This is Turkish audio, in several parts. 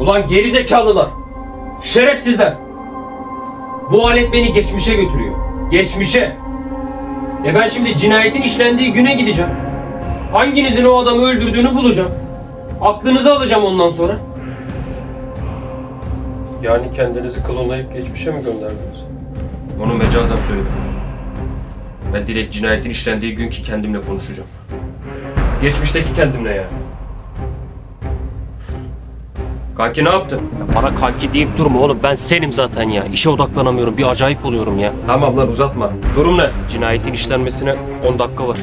Ulan gerizekalılar. Şerefsizler. Bu alet beni geçmişe götürüyor. Geçmişe. E ben şimdi cinayetin işlendiği güne gideceğim. Hanginizin o adamı öldürdüğünü bulacağım. Aklınızı alacağım ondan sonra. Yani kendinizi klonlayıp geçmişe mi gönderdiniz? Onu mecazen söyledim. Ben direkt cinayetin işlendiği günkü kendimle konuşacağım. Geçmişteki kendimle yani. Kanki ne yaptın? Bana kanki deyip durma oğlum ben senim zaten ya. İşe odaklanamıyorum bir acayip oluyorum ya. Tamam lan uzatma. Durum ne? Cinayetin işlenmesine 10 dakika var.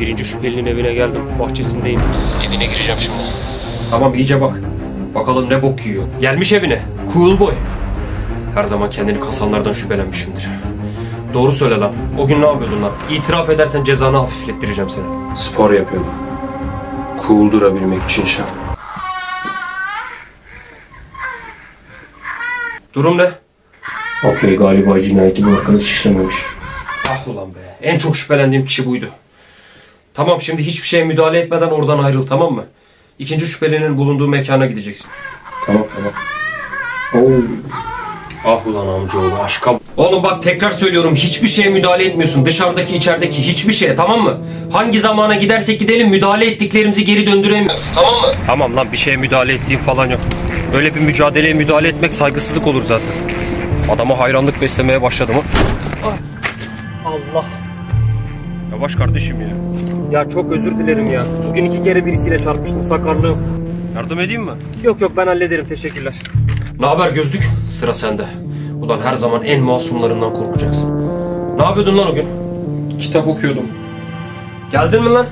Birinci şüphelinin evine geldim. Bahçesindeyim. Evine gireceğim şimdi. Tamam iyice bak. Bakalım ne bok yiyor. Gelmiş evine. Cool boy. Her zaman kendini kasanlardan şüphelenmişimdir. Doğru söyle lan. O gün ne yapıyordun lan? İtiraf edersen cezanı hafiflettireceğim seni. Spor yapıyordum. Cool durabilmek için şart. Durum ne? Okey galiba cinayeti bu arkadaş işlememiş. Ah ulan be. En çok şüphelendiğim kişi buydu. Tamam şimdi hiçbir şeye müdahale etmeden oradan ayrıl tamam mı? İkinci şüphelinin bulunduğu mekana gideceksin. Tamam tamam. Oo. Ah ulan amcaoğlu aşka. Oğlum bak tekrar söylüyorum hiçbir şeye müdahale etmiyorsun. Dışarıdaki içerideki hiçbir şeye tamam mı? Hangi zamana gidersek gidelim müdahale ettiklerimizi geri döndüremiyoruz. Tamam mı? Tamam lan bir şeye müdahale ettiğim falan yok. Böyle bir mücadeleye müdahale etmek saygısızlık olur zaten. Adama hayranlık beslemeye başladım ha. Allah. Yavaş kardeşim ya. Ya çok özür dilerim ya. Bugün iki kere birisiyle çarpmıştım sakarlığım. Yardım edeyim mi? Yok yok ben hallederim teşekkürler. Ne haber gözlük? Sıra sende. Ulan her zaman en masumlarından korkacaksın. Ne yapıyordun lan o gün? Kitap okuyordum. Geldin mi lan?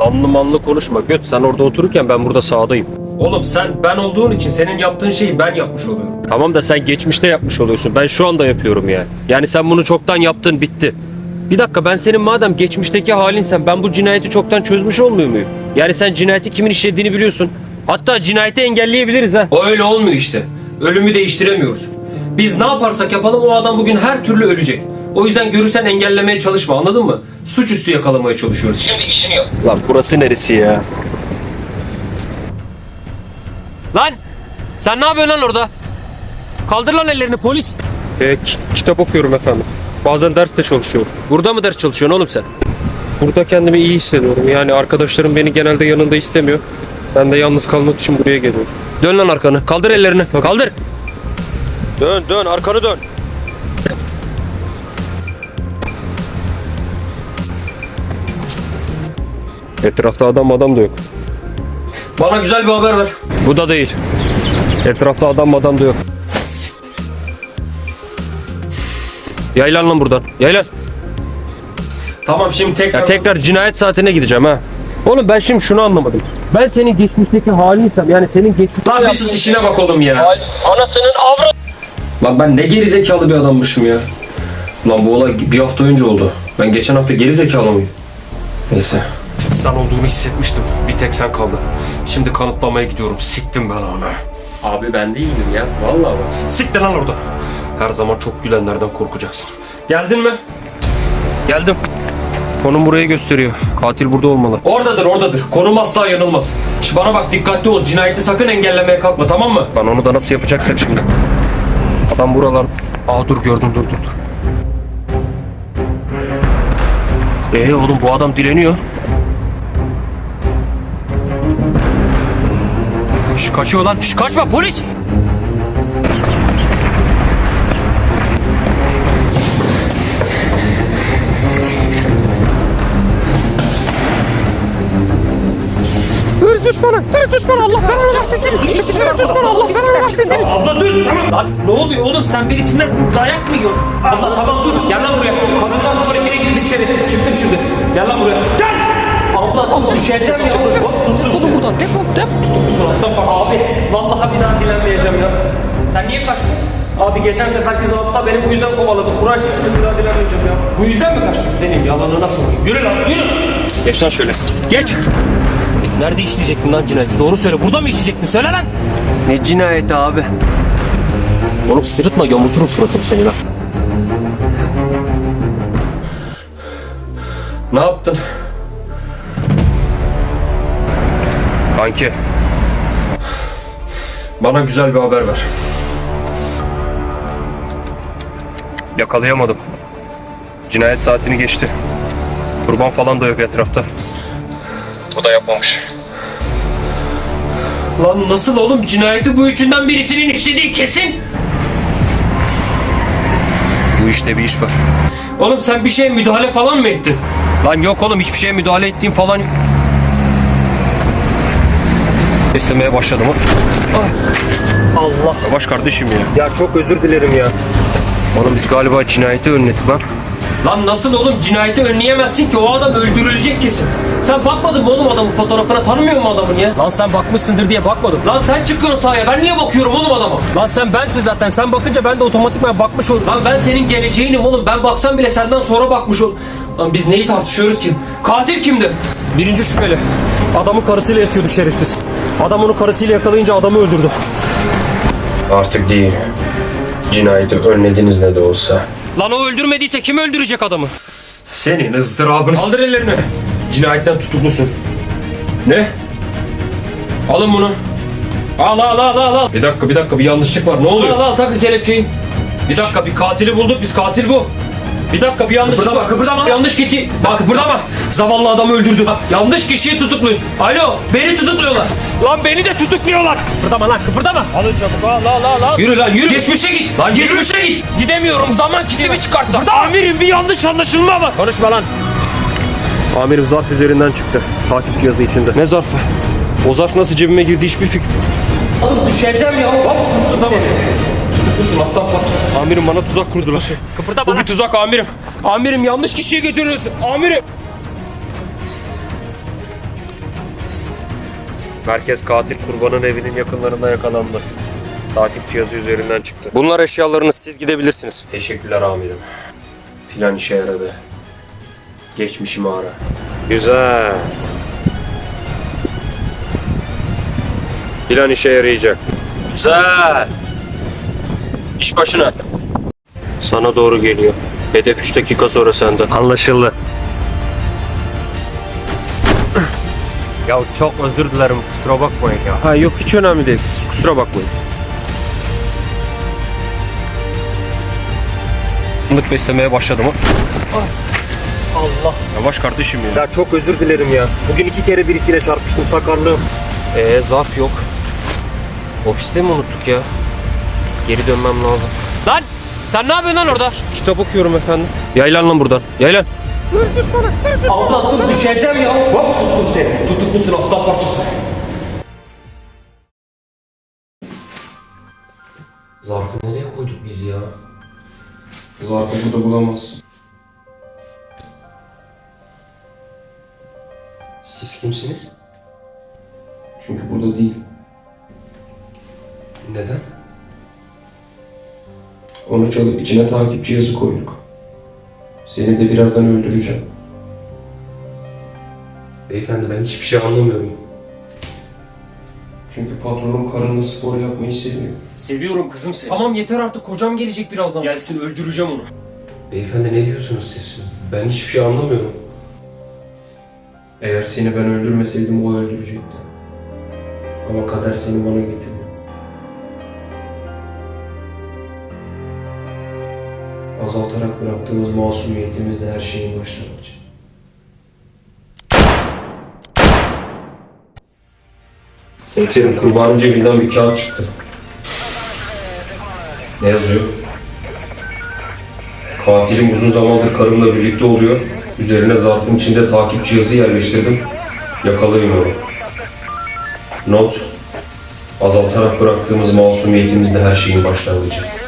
Lanlı manlı konuşma. Göt sen orada otururken ben burada sağdayım. Oğlum sen ben olduğun için senin yaptığın şeyi ben yapmış oluyorum. Tamam da sen geçmişte yapmış oluyorsun. Ben şu anda yapıyorum yani. Yani sen bunu çoktan yaptın bitti. Bir dakika ben senin madem geçmişteki halinsen ben bu cinayeti çoktan çözmüş olmuyor muyum? Yani sen cinayeti kimin işlediğini biliyorsun. Hatta cinayeti engelleyebiliriz ha. O öyle olmuyor işte. Ölümü değiştiremiyoruz. Biz ne yaparsak yapalım o adam bugün her türlü ölecek. O yüzden görürsen engellemeye çalışma anladın mı? Suçüstü yakalamaya çalışıyoruz. Şimdi işini yap. Lan burası neresi ya? Lan! Sen ne yapıyorsun lan orada? Kaldır lan ellerini polis. E, kitap okuyorum efendim. Bazen derste çalışıyorum. Burada mı ders çalışıyorsun oğlum sen? Burada kendimi iyi hissediyorum. Yani arkadaşlarım beni genelde yanında istemiyor. Ben de yalnız kalmak için buraya geliyorum. Dön lan arkanı. Kaldır ellerini. Kaldır. Dön dön arkanı dön. Etrafta adam adam da yok. Bana güzel bir haber ver. Bu da değil. Etrafta adam adam da yok. Yaylan lan buradan. Yaylan. Tamam şimdi tekrar... Ya tekrar cinayet saatine gideceğim ha. Oğlum ben şimdi şunu anlamadım. Ben senin geçmişteki halinsem yani senin geçmişte Lan bir sus işine bak oğlum ya. Anasının avra... Lan ben ne gerizekalı bir adammışım ya. Lan bu olay bir hafta önce oldu. Ben geçen hafta gerizekalı mıyım? Neyse. Sen olduğunu hissetmiştim. Bir tek sen kaldın. Şimdi kanıtlamaya gidiyorum. Siktim ben onu. Abi ben değildim ya. Vallahi bak. Siktir lan orada. Her zaman çok gülenlerden korkacaksın. Geldin mi? Geldim. Konum burayı gösteriyor. Katil burada olmalı. Oradadır oradadır. Konum asla yanılmaz. Şimdi bana bak dikkatli ol. Cinayeti sakın engellemeye kalkma tamam mı? Ben onu da nasıl yapacaksak şimdi. Adam buralar. Aa dur gördüm dur dur dur. Ee oğlum bu adam dileniyor. Şş, kaçıyor lan. Şş, kaçma polis. Hırs düşmanı, hırs düşmanı Allah belanı versin seni. Hırs düşmanı Allah belanı versin seni. Abla dur tamam lan. Ne oluyor oğlum sen birisinden dayak mı yiyorsun? Abla tamam dur. Gel lan buraya. Kadınlar tuvaletine girdi şerefsiz. Çıktım şimdi. Gel lan buraya. Gel. Abla Allah düşeceğim ya. Defolun buradan, defol, defol. Kusura bak abi. Vallahi bir daha dilenmeyeceğim ya. Sen niye kaçtın? Abi geçen seferki zabıta beni bu yüzden kovaladı. Kur'an çıksın bir daha dilenmeyeceğim ya. Bu yüzden mi kaçtın? Senin yalanına sorayım. Yürü lan yürü. Geç lan şöyle. Geç. Nerede işleyecektin lan cinayeti? Doğru söyle. Burada mı işleyecektin? Söyle lan. Ne cinayeti abi? Oğlum sırıtma yamulturum suratını seni lan. Ne yaptın? Kanki. Bana güzel bir haber ver. Yakalayamadım. Cinayet saatini geçti. Kurban falan da yok etrafta. O da yapmamış. Lan nasıl oğlum cinayeti bu üçünden birisinin işlediği kesin. Bu işte bir iş var. Oğlum sen bir şeye müdahale falan mı ettin? Lan yok oğlum hiçbir şeye müdahale ettiğim falan yok. İstemeye başladım. Allah. Yavaş kardeşim ya. Ya çok özür dilerim ya. Oğlum biz galiba cinayeti önledik lan. Lan nasıl oğlum cinayeti önleyemezsin ki o adam öldürülecek kesin. Sen bakmadın mı oğlum adamın fotoğrafına tanımıyor mu adamın ya? Lan sen bakmışsındır diye bakmadım. Lan sen çıkıyorsun sahaya ben niye bakıyorum oğlum adama? Lan sen bensin zaten. Sen bakınca ben de otomatikman bakmış olurum. Lan ben senin geleceğinim oğlum ben baksam bile senden sonra bakmış ol. Lan biz neyi tartışıyoruz ki? Katil kimdi? Birinci şüpheli. Adamın karısıyla yatıyordu şerefsiz. Adam onu karısıyla yakalayınca adamı öldürdü. Artık değil. Cinayeti önlediniz ne de olsa. Lan o öldürmediyse kim öldürecek adamı? Senin ızdırabını... Kaldır ellerini. Cinayetten tutuklusun. Ne? Alın bunu. Al al al al al. Bir dakika bir dakika bir yanlışlık var ne oluyor? Al al takın kelepçeyi. Bir dakika bir katili bulduk biz katil bu. Bir dakika bir yanlışlık Kıpırdama, kıpırdama. Yanlış kişi. Bak kıpırdama. Zavallı adamı öldürdü. Yanlış kişiyi tutukluyuz. Alo beni tutukluyorlar. Lan beni de tutukluyorlar. Kıpırdama lan kıpırdama. Alın çabuk al al al al. Yürü lan yürü. Geçmişe git. Lan geçmişe git. Gidemiyorum zaman kilitimi çıkarttı. Amirim bir yanlış anlaşılma var. Konuşma lan. Amirim zarf üzerinden çıktı. Takip cihazı içinde. Ne zarfı? O zarf nasıl cebime girdi hiçbir fikrim. Oğlum düşeceğim ya. Hop tuttum Tutuklusun aslan parçası. Amirim bana tuzak kurdular. Kıpırdama Bu bir tuzak amirim. Amirim yanlış kişiye götürüyorsun. Amirim. Merkez katil kurbanın evinin yakınlarında yakalandı. Takip cihazı üzerinden çıktı. Bunlar eşyalarınız siz gidebilirsiniz. Teşekkürler amirim. Plan işe yaradı. Geçmişimi ara. Güzel. Plan işe yarayacak. Güzel. İş başına. Sana doğru geliyor. Hedef 3 dakika sonra sende. Anlaşıldı. Ya çok özür dilerim kusura bakmayın ya. Ha yok hiç önemli değil kusura bakmayın. Fındık beslemeye başladım. Allah. Yavaş kardeşim ya. Ya çok özür dilerim ya. Bugün iki kere birisiyle çarpıştım sakarlığım. Ee zarf yok. Ofiste mi unuttuk ya? Geri dönmem lazım. Lan! Sen ne yapıyorsun lan orada? Kitap okuyorum efendim. Yaylan lan buradan. Yaylan. Hırs düşmanı, hırs düşmanı. Allah dur düşeceğim ya. Hop tuttum seni. Tutuklusun aslan parçası. Zarfı nereye koyduk biz ya? Zarfı burada bulamazsın. Siz kimsiniz? Çünkü burada değil. Neden? Onu çalıp içine takip cihazı koyduk. Seni de birazdan öldüreceğim. Beyefendi ben hiçbir şey anlamıyorum. Çünkü patronum karınla spor yapmayı seviyor. Seviyorum kızım seni. Tamam yeter artık kocam gelecek birazdan. Gelsin öldüreceğim onu. Beyefendi ne diyorsunuz siz? Ben hiçbir şey anlamıyorum. Eğer seni ben öldürmeseydim o öldürecekti. Ama kader seni bana getirdi. Azaltarak bıraktığımız masumiyetimizle her şeyin başlangıcı. Komiserim kurbanın cebinden bir kağıt çıktı. Ne yazıyor? Katilim uzun zamandır karımla birlikte oluyor. Üzerine zarfın içinde takip cihazı yerleştirdim. Yakalayın onu. Not. Azaltarak bıraktığımız masumiyetimizle her şeyin başlangıcı.